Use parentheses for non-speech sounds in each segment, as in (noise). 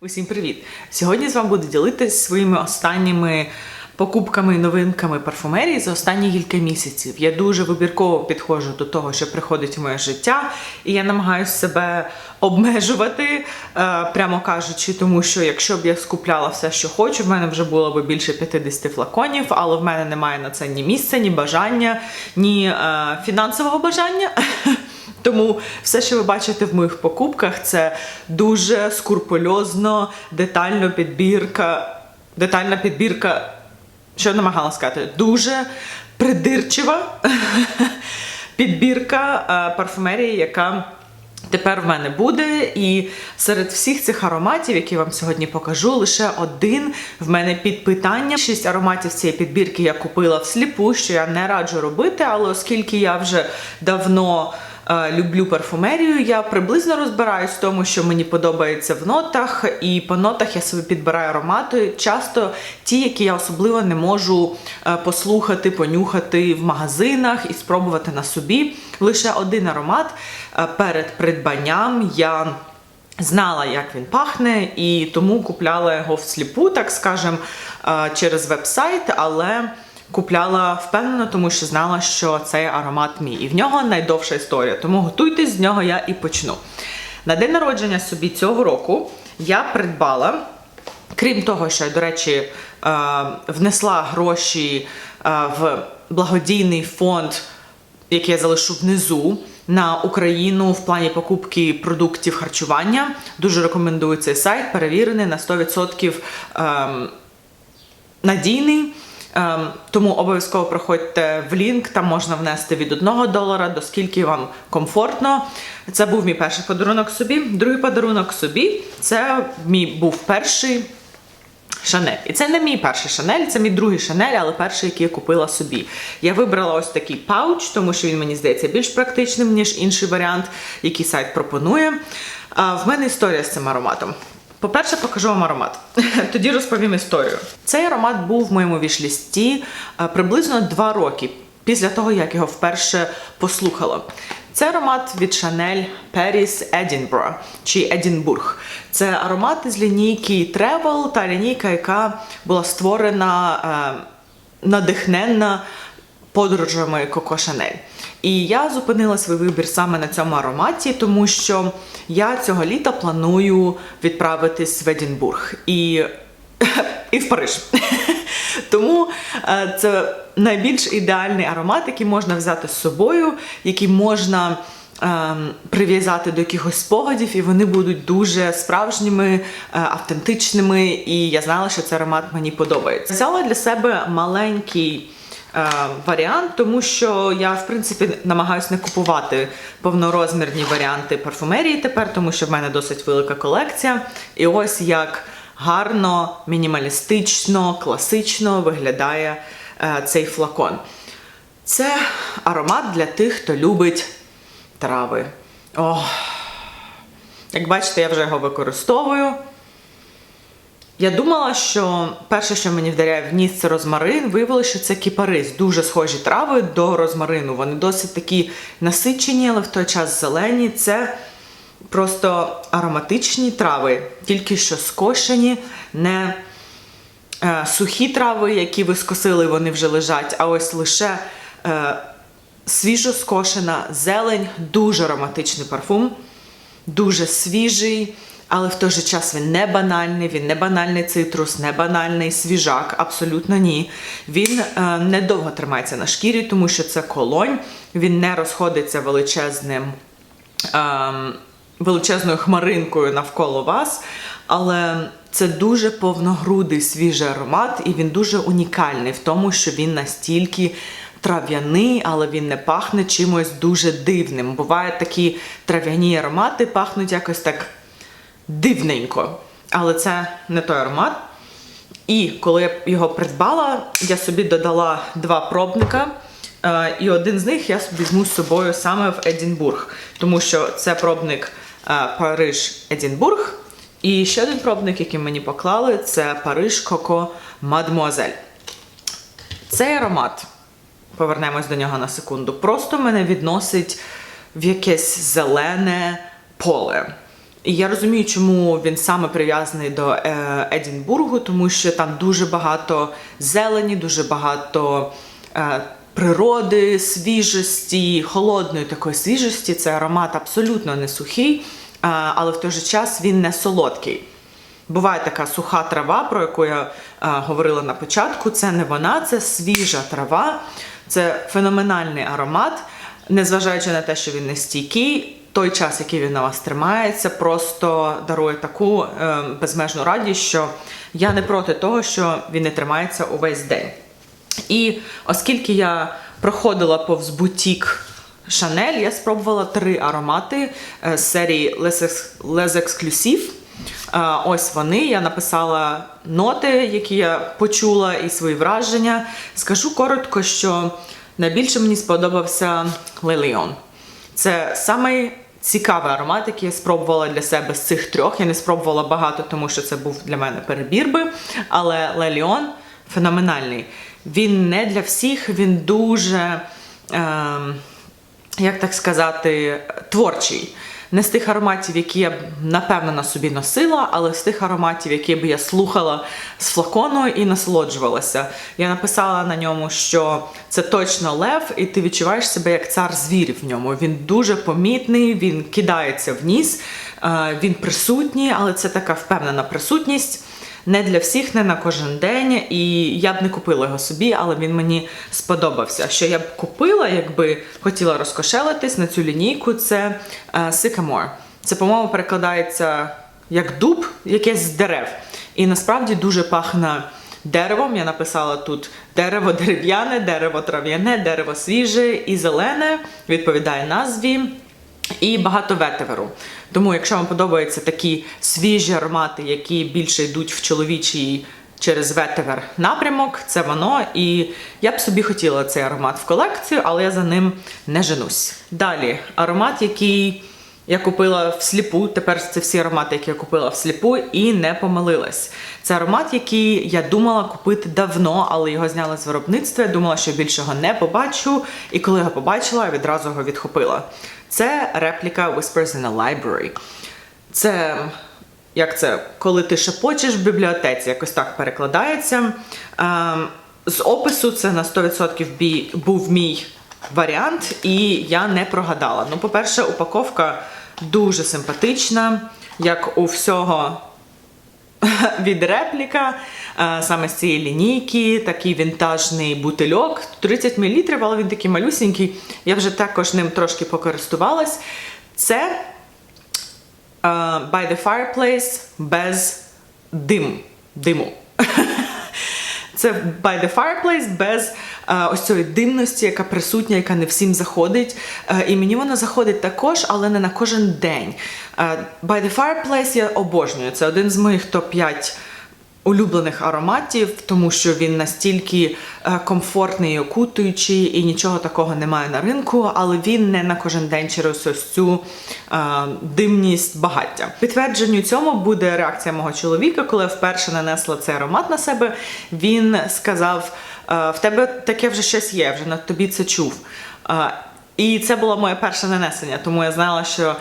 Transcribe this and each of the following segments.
Усім привіт! Сьогодні з вами буду ділитися своїми останніми покупками і новинками парфумерії за останні кілька місяців. Я дуже вибірково підходжу до того, що приходить в моє життя, і я намагаюся себе обмежувати, е, прямо кажучи, тому що якщо б я скупляла все, що хочу, в мене вже було б більше 50 флаконів, але в мене немає на це ні місця, ні бажання, ні е, фінансового бажання. (laughs) Тому все, що ви бачите в моїх покупках, це дуже скрупульозно, детально підбірка, детальна підбірка, що я намагалася сказати, дуже придирчива (laughs) підбірка е, парфумерії, яка. Тепер в мене буде, і серед всіх цих ароматів, які вам сьогодні покажу, лише один в мене під питання. Шість ароматів цієї підбірки я купила всліпу, що я не раджу робити, але оскільки я вже давно люблю парфумерію, я приблизно розбираюсь в тому, що мені подобається в нотах, і по нотах я собі підбираю аромати. Часто ті, які я особливо не можу е, послухати, понюхати в магазинах і спробувати на собі. Лише один аромат е, перед придбанням я. Знала, як він пахне, і тому купляла його всліпу, так скажем, е, через веб-сайт, але купляла впевнено, тому що знала, що цей аромат мій. І в нього найдовша історія. Тому готуйтесь, з нього я і почну. На день народження собі цього року я придбала, крім того, що я, до речі, е, внесла гроші е, в благодійний фонд який я залишу внизу на Україну в плані покупки продуктів харчування. Дуже рекомендую цей сайт, перевірений на 100% ем, надійний. Ем, тому обов'язково проходьте в лінк, там можна внести від 1 долара до скільки вам комфортно. Це був мій перший подарунок собі. Другий подарунок собі це мій був перший Шанель. І це не мій перший Шанель, це мій другий Шанель, але перший, який я купила собі. Я вибрала ось такий пауч, тому що він мені здається більш практичним, ніж інший варіант, який сайт пропонує. В мене історія з цим ароматом. По-перше, покажу вам аромат. (laughs) Тоді розповім історію. Цей аромат був в моєму вішлісті приблизно два роки після того, як його вперше послухала. Це аромат від Chanel Paris Edinburgh чи Едінбург. Це аромат із лінійки Travel, та лінійка, яка була створена е, надихненна подорожами Коко Шанель. І я зупинила свій вибір саме на цьому ароматі, тому що я цього літа планую відправитись в Едінбург і, (laughs) і в Париж. (laughs) Тому е, це найбільш ідеальний аромат, який можна взяти з собою, який можна ем, прив'язати до якихось спогадів, і вони будуть дуже справжніми, е, автентичними. І я знала, що цей аромат мені подобається. Взяла для себе маленький. Е, Варіант, тому що я в принципі намагаюся не купувати повнорозмірні варіанти парфумерії тепер, тому що в мене досить велика колекція. І ось як гарно, мінімалістично, класично виглядає е, цей флакон. Це аромат для тих, хто любить трави. Ох. Як бачите, я вже його використовую. Я думала, що перше, що мені вдаряє в ніс, це розмарин. Виявилося, що це кіпарис. Дуже схожі трави до розмарину. Вони досить такі насичені, але в той час зелені. Це просто ароматичні трави, тільки що скошені, не е, сухі трави, які ви скосили, вони вже лежать, а ось лише е, свіжо скошена зелень, дуже ароматичний парфум, дуже свіжий. Але в той же час він не банальний, він не банальний цитрус, не банальний свіжак, абсолютно ні. Він е, недовго тримається на шкірі, тому що це колонь, він не розходиться величезним. Е, величезною хмаринкою навколо вас, але це дуже повногрудий свіжий аромат, і він дуже унікальний в тому, що він настільки трав'яний, але він не пахне чимось дуже дивним. Бувають такі трав'яні аромати, пахнуть якось так дивненько. Але це не той аромат. І коли я його придбала, я собі додала два пробника. Е, І один з них я візьму з собою саме в Едінбург, тому що це пробник е, Париж Едінбург. І ще один пробник, який мені поклали, це Париж Коко Мадмуазель. Цей аромат, повернемось до нього на секунду, просто мене відносить в якесь зелене поле. І я розумію, чому він саме прив'язаний до е, Едінбургу, тому що там дуже багато зелені, дуже багато е, природи, свіжості, холодної такої свіжості. Це аромат абсолютно не сухий, е, але в той же час він не солодкий. Буває така суха трава, про яку я говорила на початку. Це не вона, це свіжа трава, це феноменальний аромат, незважаючи на те, що він не стійкий. Той час, який він на вас тримається, просто дарує таку е, безмежну радість, що я не проти того, що він не тримається увесь день. І оскільки я проходила повз бутік Chanel, я спробувала три аромати е, з серії Les, Exclusive. Е, Ось вони. Я написала ноти, які я почула, і свої враження. Скажу коротко, що найбільше мені сподобався Леліон. Це самий цікавий аромат, який я спробувала для себе з цих трьох. Я не спробувала багато, тому що це був для мене перебір би. Але Леліон феноменальний. Він не для всіх, він дуже. е, як так сказати, творчий. Не з тих ароматів, які я б напевно на собі носила, але з тих ароматів, які б я слухала з флакону і насолоджувалася. Я написала на ньому, що це точно лев, і ти відчуваєш себе як цар звірів в ньому. Він дуже помітний, він кидається в е, він присутній, але це така впевнена присутність не для всіх, не на кожен день, і я б не купила його собі, але він мені сподобався. Що я б купила, якби хотіла розкошелитись на цю лінійку, це е, Sycamore. Це, по-моєму, перекладається як дуб, якесь з дерев. І насправді дуже пахне деревом. Я написала тут дерево дерев'яне, дерево трав'яне, дерево свіже і зелене, відповідає назві. І багато ветеверу. Тому, якщо вам подобаються такі свіжі аромати, які більше йдуть в чоловічий через ветевер напрямок, це воно. І я б собі хотіла цей аромат в колекцію, але я за ним не женусь. Далі аромат, який я купила всліпу. Тепер це всі аромати, які я купила всліпу, і не помилилась. Це аромат, який я думала купити давно, але його зняли з виробництва. Я думала, що більше його не побачу. І коли його побачила, я відразу його відхопила. Це репліка Whispers in a Library. Це як це, коли ти шепочеш в бібліотеці, якось так перекладається. Ем, з опису це на 100% бі- був мій варіант, і я не прогадала. Ну, по-перше, упаковка дуже симпатична, як у всього (laughs) від репліка, е, саме з цієї лінійки, такий вінтажний бутильок, 30 мл, але він такий малюсенький. Я вже також ним трошки покористувалась. Це е, By the Fireplace без диму. диму. Це by the fireplace без е, ось цієї димності, яка присутня, яка не всім заходить. Е, і мені вона заходить також, але не на кожен день. Е, by the fireplace я обожнюю. Це один з моїх топ-5 улюблених ароматів, тому що він настільки е, комфортний і окутуючий, і нічого такого немає на ринку, але він не на кожен день через ось цю е, димність багаття. Підтвердженню цьому буде реакція мого чоловіка, коли я вперше нанесла цей аромат на себе. Він сказав: е, в тебе таке вже щось є, вже на тобі це чув. Е, і це було моє перше нанесення, тому я знала, що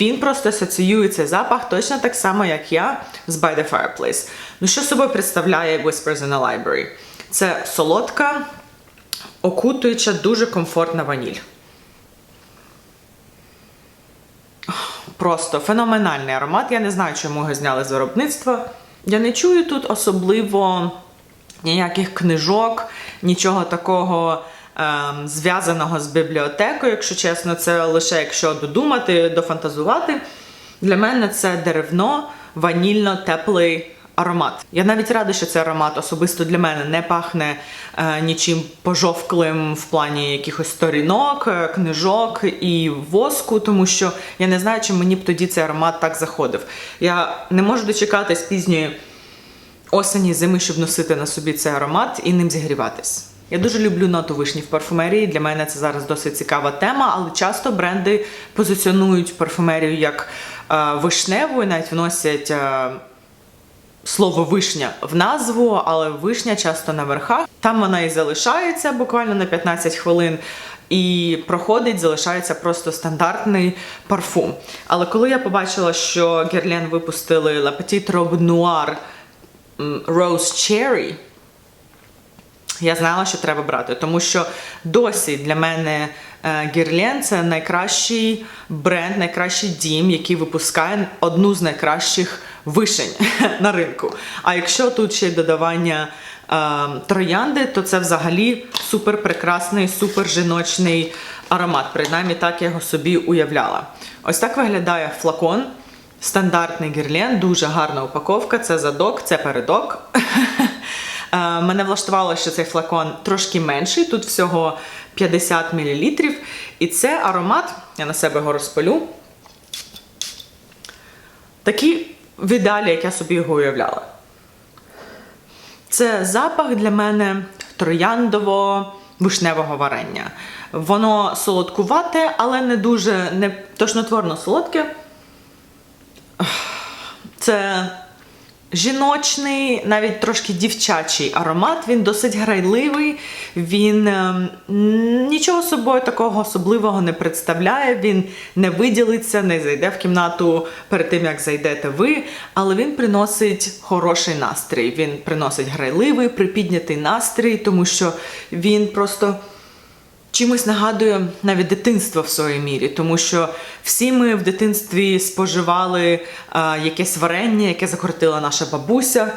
він просто асоціює цей запах точно так само, як я з By the Fireplace. Ну, що собою представляє Whispers in a Library? Це солодка, окутуюча, дуже комфортна ваніль. Просто феноменальний аромат. Я не знаю, чому його зняли з виробництва. Я не чую тут особливо ніяких книжок, нічого такого ем, зв'язаного з бібліотекою, якщо чесно, це лише якщо додумати, дофантазувати. Для мене це деревно, ванільно-теплий аромат. Я навіть рада, що цей аромат особисто для мене не пахне е, нічим пожовклим в плані якихось сторінок, е, книжок і воску, тому що я не знаю, чи мені б тоді цей аромат так заходив. Я не можу дочекатись пізньої осені зими, щоб носити на собі цей аромат і ним зігріватись. Я дуже люблю ноту вишні в парфумерії. Для мене це зараз досить цікава тема, але часто бренди позиціонують парфумерію як е, вишневу і навіть вносять. Е, Слово вишня в назву, але вишня часто на верхах. Там вона і залишається буквально на 15 хвилин. і проходить, залишається просто стандартний парфум. Але коли я побачила, що Guerlain випустили La Petite Robe Noire Rose Cherry, я знала, що треба брати, тому що досі для мене е, Guerlain – це найкращий бренд, найкращий дім, який випускає одну з найкращих вишень (laughs) на ринку. А якщо тут ще й додавання е, троянди, то це взагалі супер прекрасний, супер жіночний аромат. Принаймні так я його собі уявляла. Ось так виглядає флакон. Стандартний гірлен, дуже гарна упаковка. Це задок, це передок. (laughs) Е, Мене влаштувало, що цей флакон трошки менший, тут всього 50 мл. І це аромат, я на себе його розпалю. Такий в як я собі його уявляла. Це запах для мене трояндово-вишневого варення. Воно солодкувате, але не дуже не тошнотворно солодке. Це жіночний, навіть трошки дівчачий аромат. Він досить грайливий, він ем, нічого собою такого особливого не представляє. Він не виділиться, не зайде в кімнату перед тим, як зайдете ви, але він приносить хороший настрій. Він приносить грайливий, припіднятий настрій, тому що він просто чимось нагадує навіть дитинство в своїй мірі, тому що всі ми в дитинстві споживали а, якесь варення, яке закрутила наша бабуся.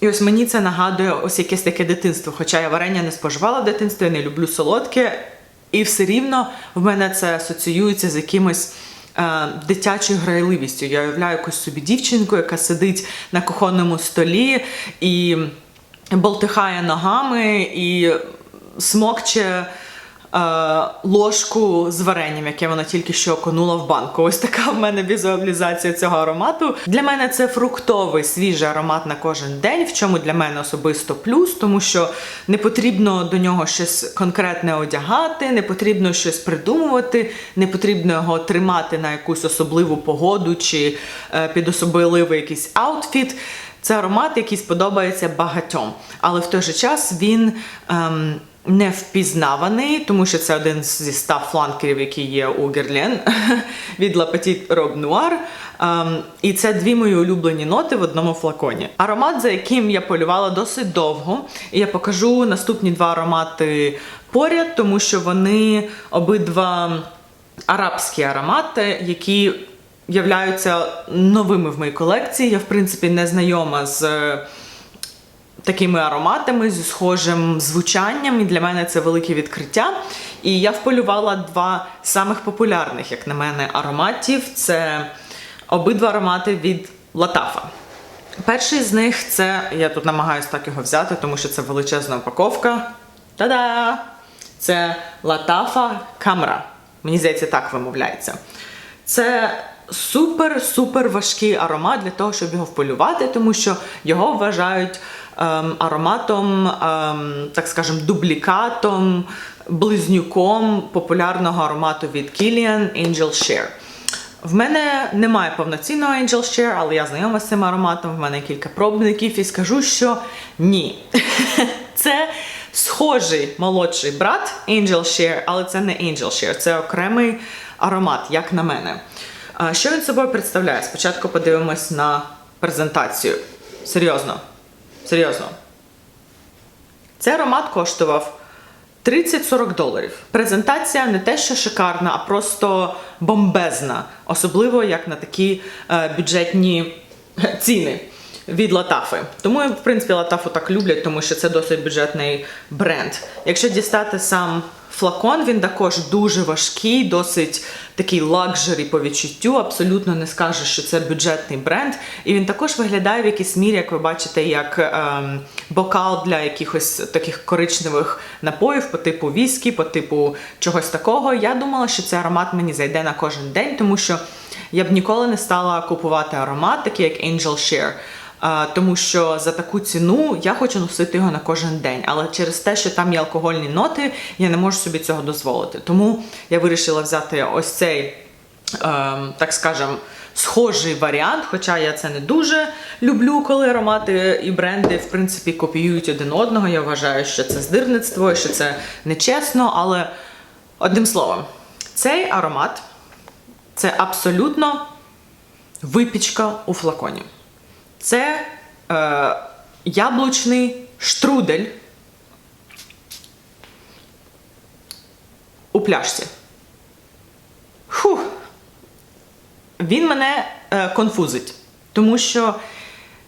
І ось мені це нагадує ось якесь таке дитинство. Хоча я варення не споживала в дитинстві, не люблю солодке, і все рівно в мене це асоціюється з якимось. е, Дитячою грайливістю. Я уявляю якусь собі дівчинку, яка сидить на кухонному столі і болтихає ногами і смокче е, ложку з варенням, яке вона тільки що окунула в банку. Ось така в мене візуалізація цього аромату. Для мене це фруктовий свіжий аромат на кожен день, в чому для мене особисто плюс, тому що не потрібно до нього щось конкретне одягати, не потрібно щось придумувати, не потрібно його тримати на якусь особливу погоду чи е, під особливий якийсь аутфіт. Це аромат, який сподобається багатьом, але в той же час він ем, не впізнаваний, тому що це один зі ста фланкерів, які є у Guerlain (laughs) від La Petite Robe Noire. Ем, і це дві мої улюблені ноти в одному флаконі. Аромат, за яким я полювала досить довго, і я покажу наступні два аромати поряд, тому що вони обидва арабські аромати, які являються новими в моїй колекції. Я, в принципі, не знайома з такими ароматами, зі схожим звучанням, і для мене це велике відкриття. І я вполювала два самих популярних, як на мене, ароматів. Це обидва аромати від Латафа. Перший з них це, я тут намагаюся так його взяти, тому що це величезна упаковка. Та-да! Це Латафа Камера. Мені здається, так вимовляється. Це супер-супер важкий аромат для того, щоб його вполювати, тому що його вважають ароматом, ем, так скажем, дублікатом, близнюком популярного аромату від Kilian Angel Share. В мене немає повноцінного Angel Share, але я знайома з цим ароматом. В мене кілька пробників і скажу, що ні. (laughs) Це схожий молодший брат Angel Share, але це не Angel Share, це окремий аромат, як на мене. Що він собою представляє? Спочатку подивимось на презентацію. Серйозно. Серйозно. Цей аромат коштував 30-40 доларів. Презентація не те, що шикарна, а просто бомбезна. Особливо як на такі е, бюджетні ціни від Латафи. Тому, в принципі, Латафу так люблять, тому що це досить бюджетний бренд. Якщо дістати сам флакон, він також дуже важкий, досить такий лакжері по відчуттю. Абсолютно не скажу, що це бюджетний бренд. І він також виглядає в якійсь мірі, як ви бачите, як ем, бокал для якихось таких коричневих напоїв по типу віскі, по типу чогось такого. Я думала, що цей аромат мені зайде на кожен день, тому що я б ніколи не стала купувати аромат, такий як Angel Share. Тому що за таку ціну я хочу носити його на кожен день. Але через те, що там є алкогольні ноти, я не можу собі цього дозволити. Тому я вирішила взяти ось цей, ем, так скажем, схожий варіант. Хоча я це не дуже люблю, коли аромати і бренди в принципі копіюють один одного. Я вважаю, що це здирництво, що це нечесно, але. Одним словом, цей аромат це абсолютно випічка у флаконі. Це е, яблучний штрудель у пляшці. Фух. Він мене е, конфузить, тому що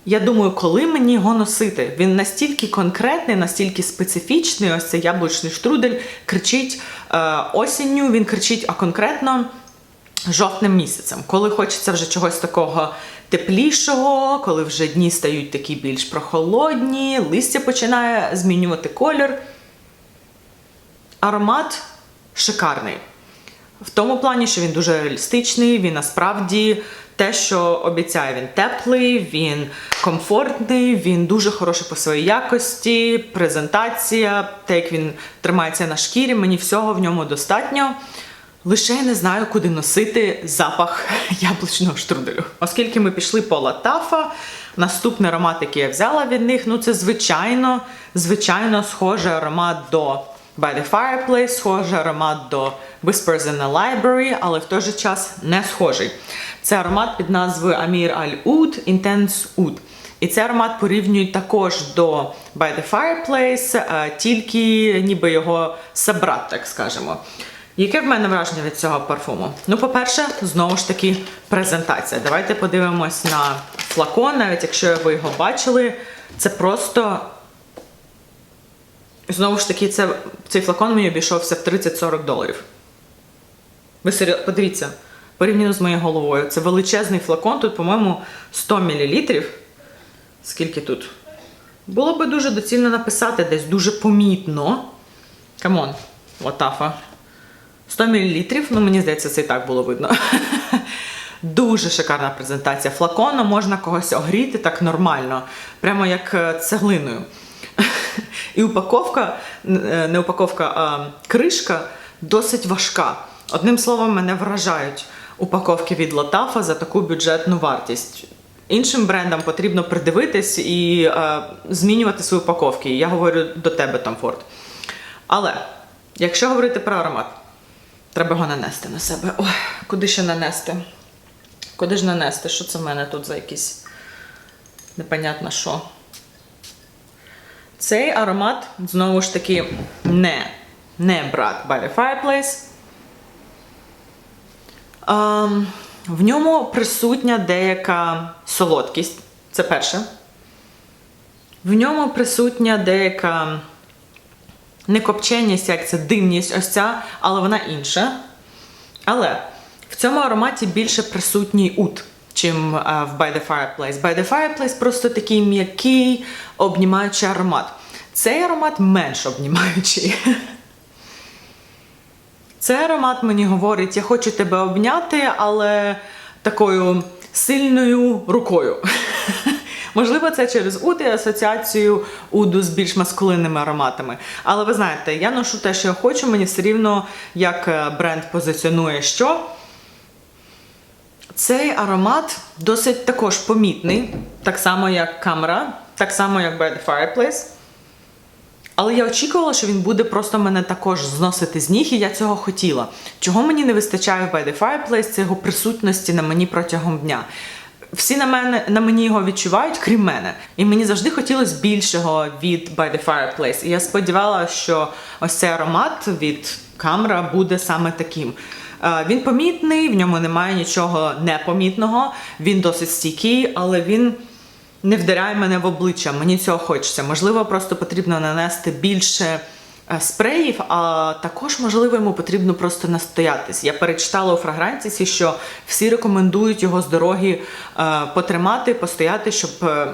я думаю, коли мені його носити, він настільки конкретний, настільки специфічний. Ось цей яблучний штрудель кричить е, осінню, він кричить, а конкретно жовтним місяцем, коли хочеться вже чогось такого теплішого, коли вже дні стають такі більш прохолодні, листя починає змінювати колір. Аромат шикарний. В тому плані, що він дуже реалістичний, він насправді те, що обіцяє, він теплий, він комфортний, він дуже хороший по своїй якості, презентація, те, як він тримається на шкірі, мені всього в ньому достатньо. Лише не знаю, куди носити запах яблучного штруделю. Оскільки ми пішли по Латафа, наступний аромат, який я взяла від них, ну це звичайно, звичайно, схожий аромат до By the Fireplace, схожий аромат до Whispers in the Library, але в той же час не схожий. Це аромат під назвою Al Oud Intense Oud. І цей аромат порівнюють також до By the Fireplace, тільки ніби його собрат, так скажемо. Яке в мене враження від цього парфуму? Ну, по-перше, знову ж таки, презентація. Давайте подивимось на флакон, навіть якщо ви його бачили, це просто. Знову ж таки, це, цей флакон мені обійшовся в 30-40 доларів. Ви серйозно, подивіться, порівняно з моєю головою. Це величезний флакон, тут, по-моєму, 100 мл. Скільки тут? Було би дуже доцільно написати десь дуже помітно. Камон, латафа. 100 мл, ну мені здається, це і так було видно. (laughs) Дуже шикарна презентація. Флаконом можна когось огріти так нормально, прямо як е, цеглиною. (laughs) І упаковка, е, не упаковка, а кришка досить важка. Одним словом, мене вражають упаковки від Латафа за таку бюджетну вартість. Іншим брендам потрібно придивитись і е, змінювати свої упаковки. Я говорю до тебе, Том Форд. Але якщо говорити про аромат, треба його нанести на себе. Ой, куди ще нанести? Куди ж нанести? Що це в мене тут за якісь непонятно що? Цей аромат, знову ж таки, не, не брат the Fireplace. Ем, в ньому присутня деяка солодкість. Це перше. В ньому присутня деяка не копченість, як це димність, ось ця, але вона інша. Але в цьому ароматі більше присутній ут, чим е, в By the Fireplace. By the Fireplace просто такий м'який, обнімаючий аромат. Цей аромат менш обнімаючий. (laughs) Цей аромат мені говорить, я хочу тебе обняти, але такою сильною рукою. (laughs) Можливо, це через уд і асоціацію уду з більш маскулинними ароматами. Але ви знаєте, я ношу те, що я хочу, мені все рівно як е, бренд позиціонує що. Цей аромат досить також помітний, так само як камера, так само як By the Fireplace. Але я очікувала, що він буде просто мене також зносити з ніг, і я цього хотіла. Чого мені не вистачає в By the Fireplace, це його присутності на мені протягом дня. Всі на мене на мені його відчувають, крім мене. І мені завжди хотілося більшого від By the Fireplace. І я сподівалася, що ось цей аромат від камера буде саме таким. Е, Він помітний, в ньому немає нічого непомітного, він досить стійкий, але він не вдаряє мене в обличчя. Мені цього хочеться. Можливо, просто потрібно нанести більше спреїв, а також, можливо, йому потрібно просто настоятись. Я перечитала у фрагрантісі, що всі рекомендують його з дороги е, потримати, постояти, щоб. е,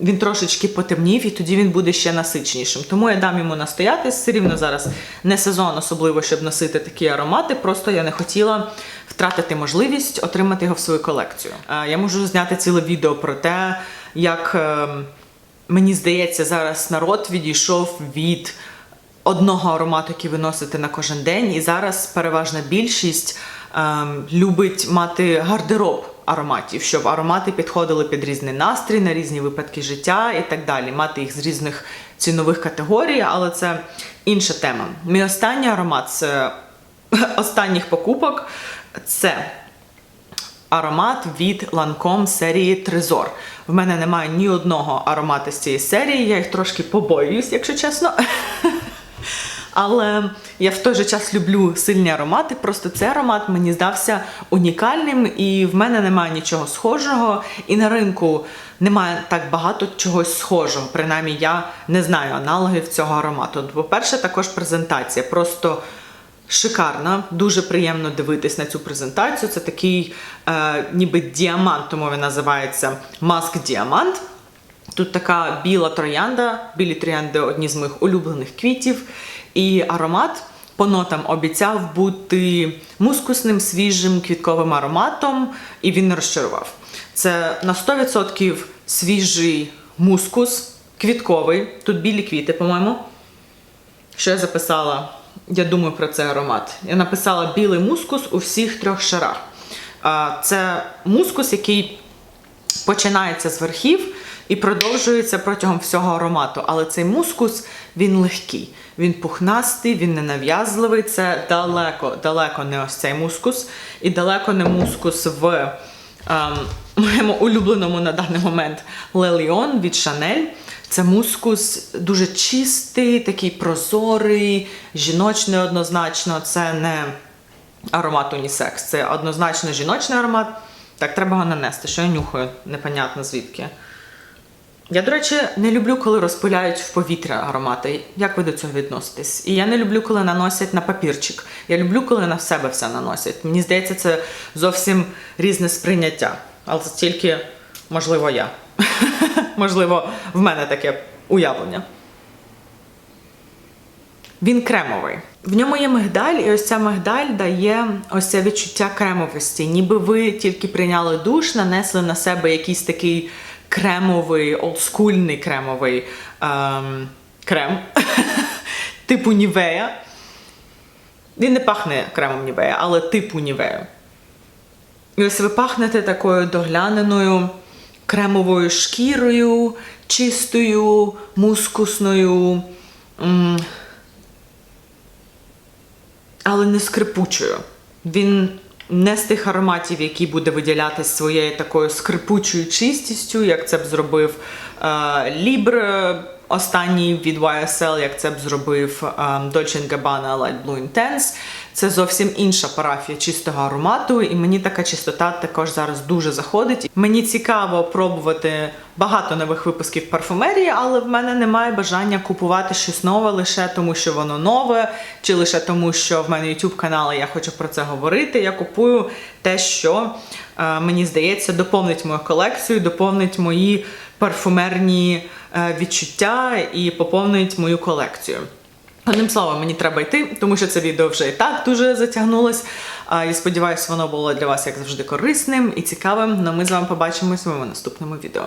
Він трошечки потемнів, і тоді він буде ще насичнішим. Тому я дам йому настоятись. Все рівно зараз не сезон, особливо, щоб носити такі аромати. Просто я не хотіла втратити можливість отримати його в свою колекцію. Е, Я можу зняти ціле відео про те, як е, мені здається, зараз народ відійшов від одного аромату, який ви на кожен день, і зараз переважна більшість ем, любить мати гардероб ароматів, щоб аромати підходили під різний настрій, на різні випадки життя і так далі. Мати їх з різних цінових категорій, але це інша тема. Мій останній аромат це (laughs) останніх покупок це аромат від Lancome серії Трезор. В мене немає ні одного аромату з цієї серії, я їх трошки побоююсь, якщо чесно. (laughs) Але я в той же час люблю сильні аромати. Просто цей аромат мені здався унікальним, і в мене немає нічого схожого. І на ринку немає так багато чогось схожого. Принаймні, я не знаю аналогів цього аромату. По-перше, також презентація. Просто шикарна, дуже приємно дивитись на цю презентацію. Це такий е, ніби діамант, тому він називається Маск Діамант. Тут така біла троянда, білі троянди одні з моїх улюблених квітів. І аромат по нотам обіцяв бути мускусним, свіжим квітковим ароматом, і він не розчарував. Це на 100% свіжий мускус, квітковий. Тут білі квіти, по-моєму. Що я записала? Я думаю про цей аромат. Я написала білий мускус у всіх трьох шарах. Це мускус, який починається з верхів і продовжується протягом всього аромату. Але цей мускус він легкий, він пухнастий, він ненав'язливий. Це далеко, далеко не ось цей мускус, і далеко не мускус в ем, (laughs) моєму улюбленому на даний момент Леліон від Шанель. Це мускус дуже чистий, такий прозорий, жіночний однозначно. Це не аромат унісекс, це однозначно жіночний аромат. Так, треба його нанести, що я нюхаю, непонятно звідки. Я, до речі, не люблю, коли розпиляють в повітря аромати. Як ви до цього відноситесь? І я не люблю, коли наносять на папірчик. Я люблю, коли на себе все наносять. Мені здається, це зовсім різне сприйняття. Але це тільки, можливо, я. (laughs) можливо, в мене таке уявлення. Він кремовий. В ньому є мигдаль, і ось ця мигдаль дає ось це відчуття кремовості. Ніби ви тільки прийняли душ, нанесли на себе якийсь такий кремовий, олдскульний кремовий ем, крем, (laughs) типу Нівея. Він не пахне кремом Нівея, але типу Нівея. І ось ви пахнете такою догляненою кремовою шкірою, чистою, мускусною. але не скрипучою. Він не з тих ароматів, які буде виділятись своєю такою скрипучою чистістю, як це б зробив е, Лібр останній від YSL, як це б зробив е, Dolce Gabbana Light Blue Intense. Це зовсім інша парафія чистого аромату, і мені така чистота також зараз дуже заходить. Мені цікаво пробувати багато нових випусків парфумерії, але в мене немає бажання купувати щось нове лише тому, що воно нове, чи лише тому, що в мене YouTube канал, і я хочу про це говорити. Я купую те, що е, мені здається, доповнить мою колекцію, доповнить мої парфумерні відчуття і поповнить мою колекцію. Одним словом, мені треба йти, тому що це відео вже і так дуже затягнулось. Я сподіваюся, воно було для вас як завжди корисним і цікавим. Ну ми з вами побачимось в моєму наступному відео.